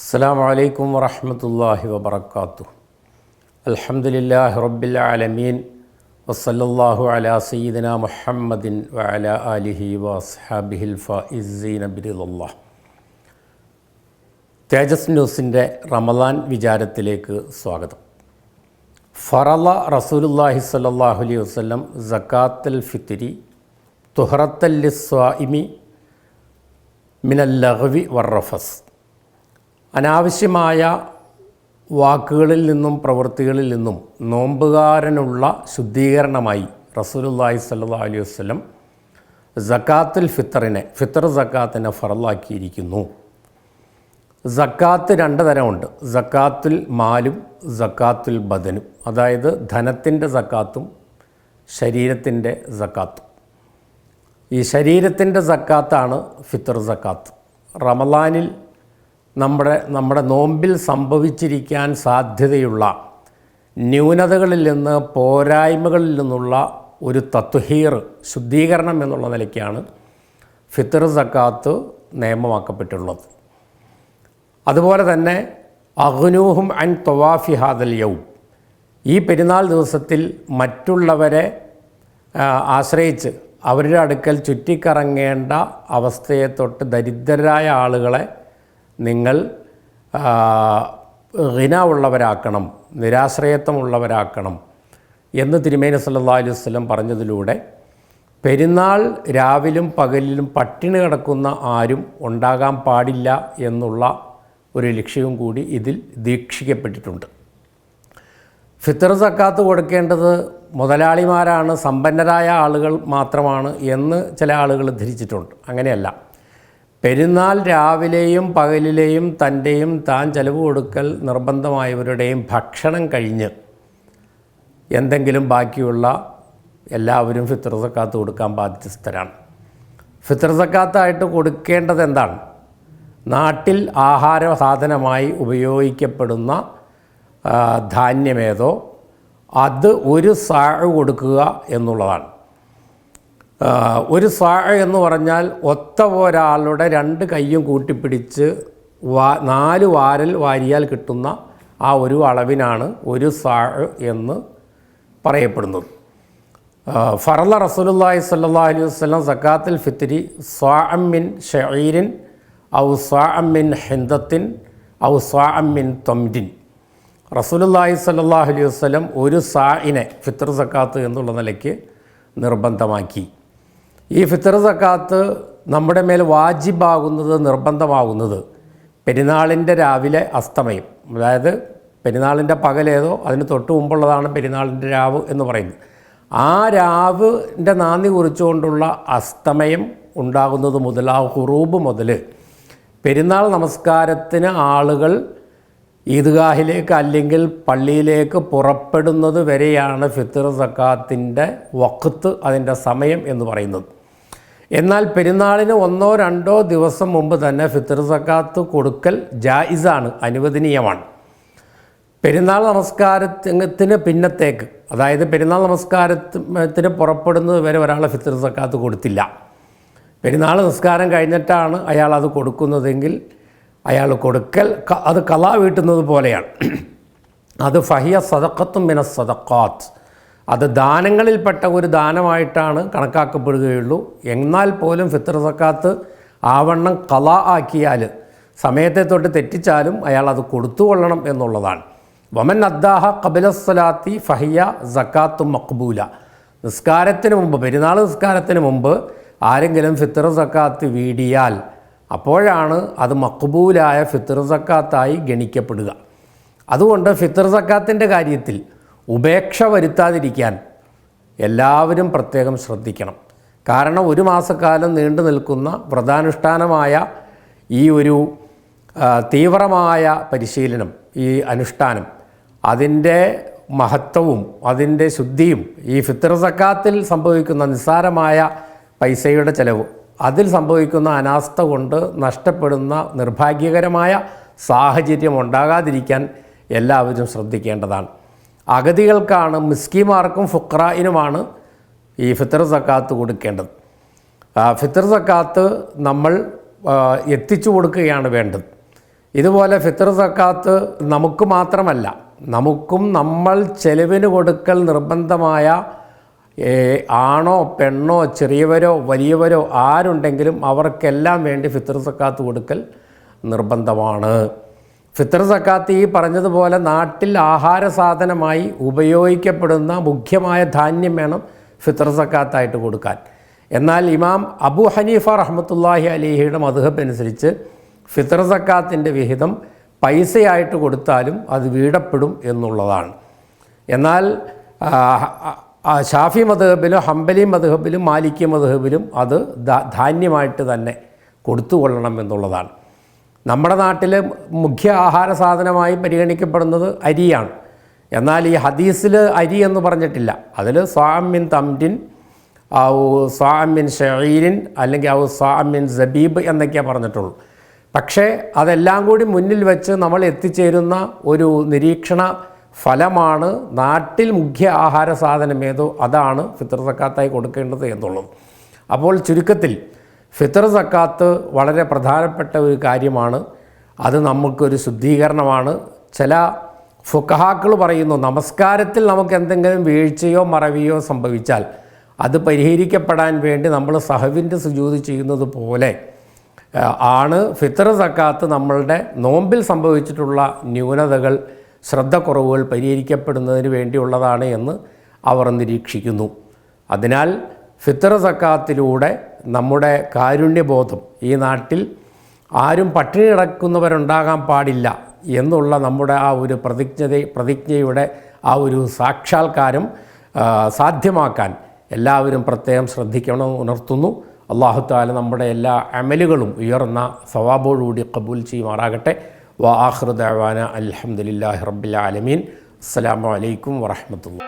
السلام عليكم ورحمة الله وبركاته الحمد لله رب العالمين وصلى الله على سيدنا محمد وعلى آله وأصحابه الفائزين برضا الله തേജസ് ന്യൂസിൻ്റെ റമദാൻ വിചാരത്തിലേക്ക് സ്വാഗതം ഫറല റസൂലുല്ലാഹി സ്വല്ലല്ലാഹു അലൈഹി വസല്ലം സക്കാത്തൽ ഫിത്തിരി തുഹറത്തല്ലിസ്വാഇമി മിനൽ ലഹവി വർറഫസ് അനാവശ്യമായ വാക്കുകളിൽ നിന്നും പ്രവൃത്തികളിൽ നിന്നും നോമ്പുകാരനുള്ള ശുദ്ധീകരണമായി റസൂലുല്ലാഹി സ്വല്ലല്ലാഹു അലൈഹി വസല്ലം സക്കാത്തുൽ ഫിത്തറിനെ ഫിത്തർ സക്കാത്തിനെ ഫറലാക്കിയിരിക്കുന്നു. സക്കാത്ത് രണ്ട് തരമുണ്ട്. സക്കാത്തുൽ മാലും സക്കാത്തുൽ ബദനും. അതായത് ധനത്തിന്റെ സക്കാത്തും ശരീരത്തിന്റെ സക്കാത്തും. ഈ ശരീരത്തിന്റെ സക്കാത്താണ് ഫിത്തർ സക്കാത്ത്. റമലാനിൽ നമ്മുടെ നമ്മുടെ നോമ്പിൽ സംഭവിച്ചിരിക്കാൻ സാധ്യതയുള്ള ന്യൂനതകളിൽ നിന്ന് പോരായ്മകളിൽ നിന്നുള്ള ഒരു തത്വഹീർ ശുദ്ധീകരണം എന്നുള്ള നിലയ്ക്കാണ് ഫിത്തർ സക്കാത്ത് നിയമമാക്കപ്പെട്ടുള്ളത് അതുപോലെ തന്നെ അഗ്നൂഹും അൻ തൊവാഫി ഹാദൽ യൗം. ഈ പെരുന്നാൾ ദിവസത്തിൽ മറ്റുള്ളവരെ ആശ്രയിച്ച് അവരുടെ അടുക്കൽ ചുറ്റിക്കറങ്ങേണ്ട അവസ്ഥയെ തൊട്ട് ദരിദ്രരായ ആളുകളെ നിങ്ങൾ ഹിന ഉള്ളവരാക്കണം നിരാശ്രയത്വമുള്ളവരാക്കണം എന്ന് തിരുമേനി സല്ലല്ലാഹു അലൈഹി വസല്ലം പറഞ്ഞതിലൂടെ പെരുന്നാൾ രാവിലും പകലിലും പട്ടിണി കിടക്കുന്ന ആരും ഉണ്ടാകാൻ പാടില്ല എന്നുള്ള ഒരു ലക്ഷ്യവും കൂടി ഇതിൽ ദീക്ഷിക്കപ്പെട്ടിട്ടുണ്ട്. ഫിത്തർ സക്കാത്ത് കൊടുക്കേണ്ടത് മുതലാളിമാരാണ് സമ്പന്നരായ ആളുകൾ മാത്രമാണ് എന്ന് ചില ആളുകൾ ധരിച്ചിട്ടുണ്ട്. അങ്ങനെയല്ല. പെരുന്നാൾ രാവിലെയും പകലിലെയും തന്റെയും താൻ ചെലവ് കൊടുക്കൽ നിർബന്ധമായവരുടെയും ഭക്ഷണം കഴിഞ്ഞ് എന്തെങ്കിലും ബാക്കിയുള്ള എല്ലാവരും ഫിത്രസക്കാത്ത് കൊടുക്കാൻ ബാധ്യസ്ഥരാണ്. ഫിത്രസക്കാത്തായിട്ട് കൊടുക്കേണ്ടത് എന്താണ്? നാട്ടിൽ ആഹാര സാധനമായി ഉപയോഗിക്കപ്പെടുന്ന ധാന്യമേതോ അത് ഒരു സാഴ് കൊടുക്കുക എന്നുള്ളതാണ്. ഒരു സാഴ എന്ന് പറഞ്ഞാൽ ഒത്ത ഒരാളുടെ രണ്ട് കൈയും കൂട്ടിപ്പിടിച്ച് വാ നാല് വാരൽ വാരിയാൽ കിട്ടുന്ന ആ ഒരു അളവിനാണ് ഒരു സാഴ് എന്ന് പറയപ്പെടുന്നത്. ഫറല റസൂലുള്ളാഹി സ്വല്ലല്ലാഹി അലൈഹി സക്കാത്തുൽ ഫിത്രി സ്വാഅം മിൻ ഷഈരിൻ ഔ സ്വാഅം മിൻ ഹിന്ദത്തിൻ ഔ സ്വാഅം മിൻ റസൂലുല്ലാഹി റസൂലുള്ളാഹി സ്വല്ലല്ലാഹി അലൈഹി വസല്ലം ഒരു സായിനെ ഫിത്തർ സക്കാത്ത് എന്നുള്ള നിലയ്ക്ക് നിർബന്ധമാക്കി. ഈ ഫിത്തർ സക്കാത്ത് നമ്മുടെ മേൽ വാജിബാകുന്നത് നിർബന്ധമാകുന്നത് പെരുന്നാളിന്റെ രാവിലെ അസ്തമയം. അതായത് പെരുന്നാളിന്റെ പകലേതോ അതിന് തൊട്ട് മുമ്പുള്ളതാണ് പെരുന്നാളിന്റെ രാവ് എന്ന് പറയുന്നത്. ആ രാവിന്റെ നാന്ദി കുറിച്ചുകൊണ്ടുള്ള അസ്തമയം ഉണ്ടാകുന്നത് മുതൽ ആ ഹുറൂബ് മുതൽ പെരുന്നാൾ നമസ്കാരത്തിന് ആളുകൾ ഈദ്ഗാഹിലേക്ക് അല്ലെങ്കിൽ പള്ളിയിലേക്ക് പുറപ്പെടുന്നത് വരെയാണ് ഫിത്തർ സക്കാത്തിന്റെ വഖത്ത് അതിന്റെ സമയം എന്ന് പറയുന്നത്. എന്നാൽ പെരുന്നാളിന് ഒന്നോ രണ്ടോ ദിവസം മുമ്പ് തന്നെ ഫിത്തർ സക്കാത്ത് കൊടുക്കൽ ജായിസാണ് അനുവദനീയമാണ്. പെരുന്നാൾ നമസ്കാരത്തിന് പിന്നത്തേക്ക് അതായത് പെരുന്നാൾ നമസ്കാരത്തിന് പുറപ്പെടുന്നത് വരെ ഒരാളെ ഫിത്തർ സക്കാത്ത് കൊടുത്തില്ല. പെരുന്നാൾ നമസ്കാരം കഴിഞ്ഞിട്ടാണ് അയാൾ അത് കൊടുക്കുന്നതെങ്കിൽ അയാൾ കൊടുക്കൽ അത് കലാ വീട്ടുന്നത് പോലെയാണ്. അത് ഫഹിയ സദക്കത്തും മിന സദക്കാത്ത് അത് ദാനങ്ങളിൽപ്പെട്ട ഒരു ദാനമായിട്ടാണ് കണക്കാക്കപ്പെടുകയുള്ളൂ. എന്നാൽ പോലും ഫിത്തർ സക്കാത്ത് ആവണ്ണം കല ആക്കിയാൽ സമയത്തെ തൊട്ട് തെറ്റിച്ചാലും അയാൾ അത് കൊടുത്തുകൊള്ളണം എന്നുള്ളതാണ്. വമൻ അദ്ദാഹ കബിലസ്സലാത്തി ഫഹിയ സക്കാത്തും മക്ബൂല. നിസ്കാരത്തിന് മുമ്പ് പെരുന്നാൾ നിസ്കാരത്തിന് മുമ്പ് ആരെങ്കിലും ഫിത്തർ സക്കാത്ത് വീടിയാൽ അപ്പോഴാണ് അത് മക്ബൂലായ ഫിത്തർ സക്കാത്തായി ഗണിക്കപ്പെടുക. അതുകൊണ്ട് ഫിത്തർ സക്കാത്തിന്റെ കാര്യത്തിൽ ഉപേക്ഷ വരുത്താതിരിക്കാൻ എല്ലാവരും പ്രത്യേകം ശ്രദ്ധിക്കണം. കാരണം ഒരു മാസക്കാലം നീണ്ടു നിൽക്കുന്ന വ്രതാനുഷ്ഠാനമായ ഈ ഒരു തീവ്രമായ പരിശീലനം ഈ അനുഷ്ഠാനം അതിന്റെ മഹത്വവും അതിന്റെ ശുദ്ധിയും ഈ ഫിത്തർ സക്കാത്തിൽ സംഭവിക്കുന്ന നിസ്സാരമായ പൈസയുടെ ചിലവ് അതിൽ സംഭവിക്കുന്ന അനാസ്ഥ കൊണ്ട് നഷ്ടപ്പെടുന്ന നിർഭാഗ്യകരമായ സാഹചര്യം ഉണ്ടാകാതിരിക്കാൻ എല്ലാവരും ശ്രദ്ധിക്കേണ്ടതാണ്. അഗതികൾക്കാണ് മിസ്കിമാർക്കും ഫുക്രായിനുമാണ് ഈ ഫിത്തർ സക്കാത്ത് കൊടുക്കേണ്ടത്. ഫിത്തർ സക്കാത്ത് നമ്മൾ എത്തിച്ചു കൊടുക്കുകയാണ് വേണ്ടത്. ഇതുപോലെ ഫിത്തർ സക്കാത്ത് നമുക്ക് മാത്രമല്ല നമുക്കും നമ്മൾ ചെലവിന് കൊടുക്കൽ നിർബന്ധമായ ആണോ പെണ്ണോ ചെറിയവരോ വലിയവരോ ആരുണ്ടെങ്കിലും അവർക്കെല്ലാം വേണ്ടി ഫിത്തർ സക്കാത്ത് കൊടുക്കൽ നിർബന്ധമാണ്. ഫിത്തർ സക്കാത്ത് ഈ പറഞ്ഞതുപോലെ നാട്ടിൽ ആഹാര സാധനമായി ഉപയോഗിക്കപ്പെടുന്ന മുഖ്യമായ ധാന്യം വേണം ഫിത്തർ സക്കാത്തായിട്ട് കൊടുക്കാൻ. എന്നാൽ ഇമാം അബു ഹനീഫ റഹ്മത്തുല്ലാഹി അലിഹിയുടെ മധുഹബ് അനുസരിച്ച് ഫിത്തർ സക്കാത്തിന്റെ വിഹിതം പൈസയായിട്ട് കൊടുത്താലും അത് വീടപ്പെടും എന്നുള്ളതാണ്. എന്നാൽ ഷാഫി മധുഹബിലും ഹംബലി മധുഹബിലും മാലിക്കി മധുഹബിലും അത് ധാന്യമായിട്ട് തന്നെ കൊടുത്തുകൊള്ളണം എന്നുള്ളതാണ്. നമ്മുടെ നാട്ടിലെ മുഖ്യ ആഹാര സാധനമായി പരിഗണിക്കപ്പെടുന്നത് അരിയാണ്. എന്നാൽ ഈ ഹദീസിൽ അരി എന്ന് പറഞ്ഞിട്ടില്ല. അതിൽ സ്വാമിൻ തംരിൻ ഔ സ്വാമിൻ ഷഹീരിൻ അല്ലെങ്കിൽ ഔ സ്വാമിൻ സബീബ് എന്നൊക്കെയാണ് പറഞ്ഞിട്ടുള്ളൂ. പക്ഷേ അതെല്ലാം കൂടി മുന്നിൽ വെച്ച് നമ്മൾ എത്തിച്ചേരുന്ന ഒരു നിരീക്ഷണ ഫലമാണ് നാട്ടിൽ മുഖ്യ ആഹാര സാധനം ഏതോ അതാണ് ഫിത്തർ സക്കാത്തായി കൊടുക്കേണ്ടത് എന്നുള്ളത്. അപ്പോൾ ചുരുക്കത്തിൽ ഫിത്തർ സക്കാത്ത് വളരെ പ്രധാനപ്പെട്ട ഒരു കാര്യമാണ്. അത് നമുക്കൊരു ശുദ്ധീകരണമാണ്. ചില ഫുക്കഹാക്കൾ പറയുന്നു നമസ്കാരത്തിൽ നമുക്ക് എന്തെങ്കിലും വീഴ്ചയോ മറവിയോ സംഭവിച്ചാൽ അത് പരിഹരിക്കപ്പെടാൻ വേണ്ടി നമ്മൾ സഹവിന്റെ സുജൂതി ചെയ്യുന്നത് പോലെ ആണ് ഫിത്തർ സക്കാത്ത് നമ്മളുടെ നോമ്പിൽ സംഭവിച്ചിട്ടുള്ള ന്യൂനതകൾ ശ്രദ്ധക്കുറവുകൾ പരിഹരിക്കപ്പെടുന്നതിന് വേണ്ടിയുള്ളതാണ് എന്ന് അവർ നിരീക്ഷിക്കുന്നു. അതിനാൽ ഫിത്തർ സക്കാത്തിലൂടെ നമ്മുടെ കാരുണ്യബോധം ഈ നാട്ടിൽ ആരും പട്ടിണി കിടക്കുന്നവരുണ്ടാകാൻ പാടില്ല എന്നുള്ള നമ്മുടെ ആ ഒരു പ്രതിജ്ഞ പ്രതിജ്ഞയുടെ ആ ഒരു സാക്ഷാത്കാരം സാധ്യമാക്കാൻ എല്ലാവരും പ്രത്യേകം ശ്രദ്ധിക്കണമെന്ന് ഉണർത്തുന്നു. അള്ളാഹു താല നമ്മുടെ എല്ലാ അമലുകളും ഉയർന്ന സവാബോടുകൂടി കബൂൽ ചെയ്യുമാറാകട്ടെ. വ ആഹൃദാന അലഹമുല്ലാ റബ്ബിൽ ആലമീൻ. അസ്സാം വലൈക്കും വറഹമത്തുള്ള